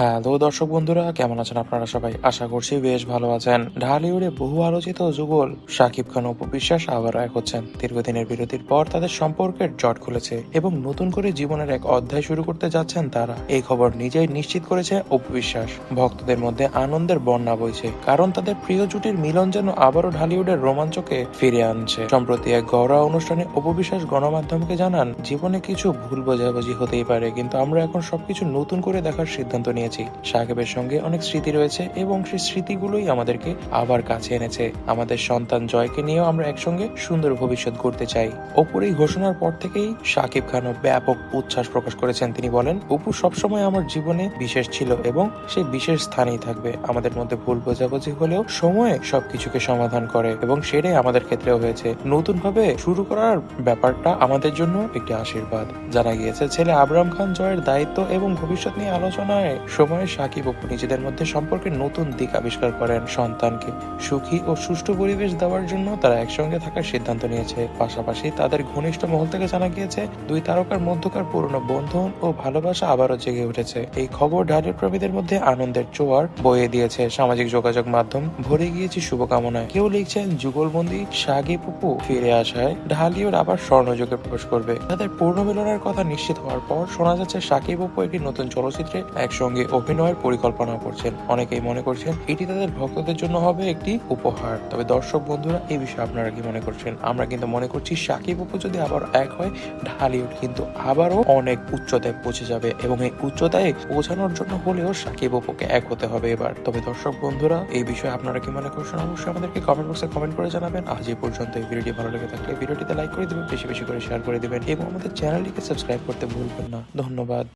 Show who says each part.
Speaker 1: Hello দর্শক বন্ধুরা, কেমন আছেন আপনারা সবাই? আশা করছি বেশ ভালো আছেন। ঢালিউডে বহু আলোচিত যুগল শাকিব খান ও অপু বিশ্বাস আবার এক হচ্ছেন। দীর্ঘদিনের বিরতির পর তাদের সম্পর্কের জট খুলেছে এবং নতুন করে জীবনের এক অধ্যায় শুরু করতে যাচ্ছেন তারা। এই খবর নিজেই নিশ্চিত করেছে অপু বিশ্বাস ভক্তদের মধ্যে আনন্দের বন্যা বইছে, কারণ তাদের প্রিয় জুটির মিলন যেন আবারও ঢালিউডের রোমাঞ্চকে ফিরে আনছে। সম্প্রতি এক ঘরোয়া অনুষ্ঠানে অপু বিশ্বাস গণমাধ্যমকে জানান, জীবনে কিছু ভুল বোঝাবুঝি হতেই পারে, কিন্তু আমরা এখন সবকিছু নতুন করে দেখার সিদ্ধান্ত নিয়েছি। সাকিবের সঙ্গে অনেক স্মৃতি রয়েছে এবং সেই স্মৃতিগুলোই আমাদেরকে আবার কাছে এনেছে। আমাদের সন্তান জয়কে নিয়েও আমরা একসঙ্গে সুন্দর ভবিষ্যৎ গড়তে চাই। অপুর এই ঘোষণার পর থেকেই সাকিব খানও ব্যাপক উচ্ছ্বাস প্রকাশ করেছেন। তিনি বলেন, অপু সবসময় আমার জীবনে বিশেষ ছিল এবং সে বিশেষ স্থানেই থাকবে। আমাদের মধ্যে ভুল বোঝাবুঝি হলেও সময়ে সবকিছুকে সমাধান করে এবং সেটাই আমাদের ক্ষেত্রেও হয়েছে। নতুন ভাবে শুরু করার ব্যাপারটা আমাদের জন্য একটি আশীর্বাদ। জানা গিয়েছে, ছেলে আবরাম খান জয়ের দায়িত্ব এবং ভবিষ্যৎ নিয়ে আলোচনায় সময়ে সাকিব অপু নিজেদের মধ্যে সম্পর্কের নতুন দিক আবিষ্কার করেন সন্তানকে। সুখী ও সুষ্ঠু পরিবেশ দেওয়ার জন্য তারা একসঙ্গে থাকার সিদ্ধান্ত নিয়েছে। পাশাপাশি তাদের ঘনিষ্ঠ মহল থেকে জানা গিয়েছে, দুই তারকার মধ্যকার পুরনো বন্ধন ও ভালোবাসা আবারও জেগে উঠেছে। এই খবর ঢালিউড প্রেমীদের মধ্যে আনন্দের জোয়ার বয়ে দিয়েছে সামাজিক যোগাযোগ মাধ্যম। ভরে গিয়েছে শুভকামনায়। কেউ লিখছেন, যুগলবন্দি সাকিব অপু ফিরে আসায় ঢালিউড আবার স্বর্ণযুগে প্রবেশ করবে। তাদের পূর্ণ মিলনের কথা নিশ্চিত হওয়ার পর শোনা যাচ্ছে, সাকিব অপু একটি নতুন চলচ্চিত্রে একসঙ্গে অভিনয়ের পরিকল্পনা করছেন। অনেকেই মনে করছেন এটি তাদের ভক্তদের জন্য হবে একটি উপহার। তবে দর্শক বন্ধুরা এই বিষয়ে আপনারা কি মনে করছেন? আমরা কিন্তু মনে করছি সাকিব অপু যদি আবার এক হয়, ঢালিউড কিন্তু আবারও অনেক উচ্চতায় পৌঁছে যাবে এবং এই উচ্চতায় পৌঁছানোর জন্য হলেও সাকিব অপুকে এক হতে হবে এবার। তবে দর্শক বন্ধুরা এই বিষয়ে আপনারা কি মনে করছেন? অবশ্যই আমাদেরকে কমেন্ট বক্সে কমেন্ট করে জানাবেন। আজ এই পর্যন্ত এই ভিডিওটি ভালো লেগে থাকলে ভিডিওটিতে লাইক করে দিবেন, বেশি বেশি করে শেয়ার করে দিবেন এবং আমাদের চ্যানেলটিকে সাবস্ক্রাইব করতে ভুলবেন না। ধন্যবাদ।